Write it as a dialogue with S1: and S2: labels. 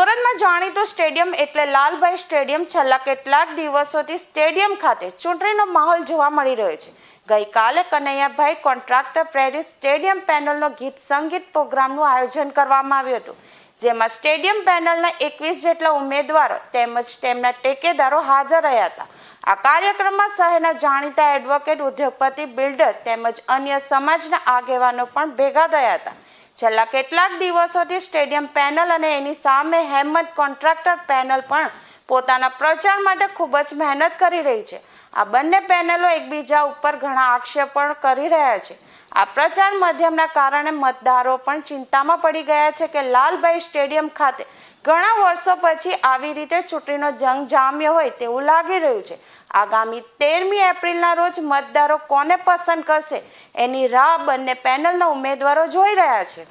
S1: મોટું સ્ટેડિયમ એટલે લાલભાઈ સ્ટેડિયમ છેલ્લા કેટલાક દિવસોથી સ્ટેડિયમ ખાતે ચૂંટણીનો માહોલ જોવા મળી રહ્યો છે. ગઈકાલે કનૈયાભાઈ કોન્ટ્રાક્ટર પ્રેરિત સ્ટેડિયમ પેનલનો ગીત સંગીત પ્રોગ્રામનું આયોજન કરવામાં આવ્યું હતું. જેમાં સ્ટેડિયમ પેનલના એકવીસ જેટલા ઉમેદવારો તેમજ તેમના ટેકેદારો હાજર રહ્યા હતા. આ કાર્યક્રમમાં શહેરના જાણીતા એડવોકેટ, ઉદ્યોગપતિ, બિલ્ડર તેમજ અન્ય સમાજના આગેવાનો પણ ભેગા થયા હતા. છેલ્લા કેટલાક દિવસોથી સ્ટેડિયમ પેનલ અને એની સામે હેમત કોન્ટ્રાક્ટર પેનલ પણ પોતાના પ્રચાર માટે ખૂબ જ મહેનત કરી રહી છે. આ બંને પેનલો એકબીજા ઉપર ઘણા આક્ષેપ પણ કરી રહ્યા છે. આ પ્રચાર માધ્યમના કારણે મતદારો પણ ચિંતામાં પડી ગયા છે કે લાલભાઈ સ્ટેડિયમ ખાતે ઘણા વર્ષો પછી આવી રીતે ચૂંટણીનો જંગ જામ્યો હોય તેવું લાગી રહ્યું છે. આગામી તેરમી એપ્રિલના રોજ મતદારો કોને પસંદ કરશે એની રાહ બંને પેનલના ઉમેદવારો જોઈ રહ્યા છે.